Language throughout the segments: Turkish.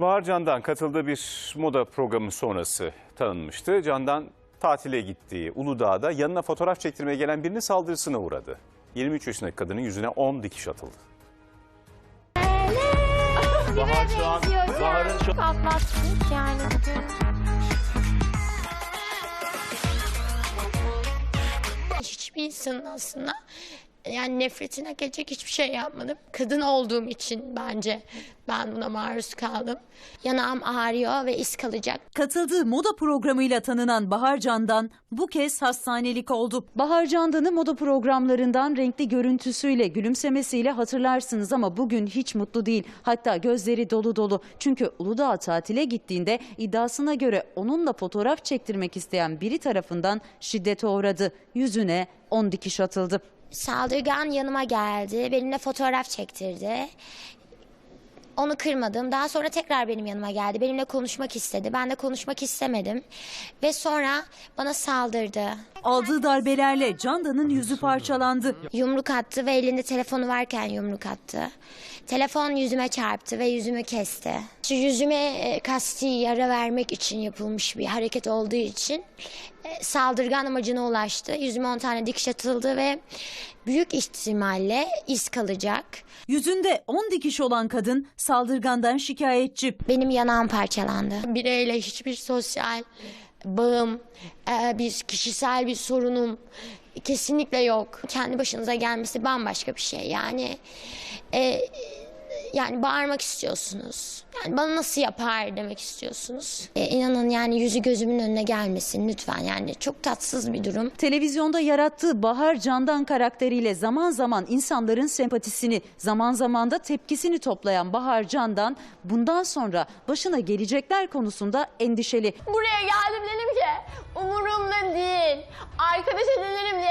Bahar Candan katıldığı bir moda programı sonrası tanınmıştı. Candan tatile gittiği Uludağ'da yanına fotoğraf çektirmeye gelen birinin saldırısına uğradı. 23 yaşındaki kadının yüzüne 10 dikiş atıldı. Bahar şu an Bahar'ın şu Atlattık yani bugün. Hiçbir insanın aslında yani nefretine gelecek hiçbir şey yapmadım. Kadın olduğum için bence ben buna maruz kaldım. Yanağım ağrıyor ve iz kalacak. Katıldığı moda programıyla tanınan Bahar Candan bu kez hastanelik oldu. Bahar Candan'ı moda programlarından renkli görüntüsüyle, gülümsemesiyle hatırlarsınız ama bugün hiç mutlu değil. Hatta gözleri dolu dolu. Çünkü Uludağ tatile gittiğinde iddiasına göre onunla fotoğraf çektirmek isteyen biri tarafından şiddete uğradı. Yüzüne 10 dikiş atıldı. Saldırgan yanıma geldi. Benimle fotoğraf çektirdi. Onu kırmadım. Daha sonra tekrar benim yanıma geldi. Benimle konuşmak istedi. Ben de konuşmak istemedim. Ve sonra bana saldırdı. Aldığı darbelerle Candan'ın yüzü parçalandı. Yumruk attı ve elinde telefonu varken yumruk attı. Telefon yüzüme çarptı ve yüzümü kesti. Şu yüzüme e, kasti yara vermek için yapılmış bir hareket olduğu için e, saldırgan amacına ulaştı. Yüzüme 10 tane dikiş atıldı ve büyük ihtimalle iz kalacak. Yüzünde 10 dikiş olan kadın saldırgandan şikayetçi. Benim yanağım parçalandı. Bireyle hiçbir sosyal bağım, e, bir kişisel bir sorunum kesinlikle yok. Kendi başınıza gelmesi bambaşka bir şey. Yani e, yani bağırmak istiyorsunuz. Yani bana nasıl yapar demek istiyorsunuz. E, inanın yani yüzü gözümün önüne gelmesin lütfen. Yani çok tatsız bir durum. Televizyonda yarattığı Bahar Candan karakteriyle zaman zaman insanların sempatisini, zaman zaman da tepkisini toplayan Bahar Candan bundan sonra başına gelecekler konusunda endişeli. Buraya geldim dedim ki umurumda değil. Arkadaş edinirim diye.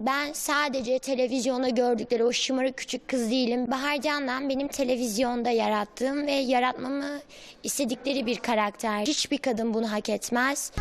Ben sadece televizyonda gördükleri o şımarık küçük kız değilim. Bahar Candan benim televizyonda yarattığım ve yaratmamı istedikleri bir karakter. Hiçbir kadın bunu hak etmez.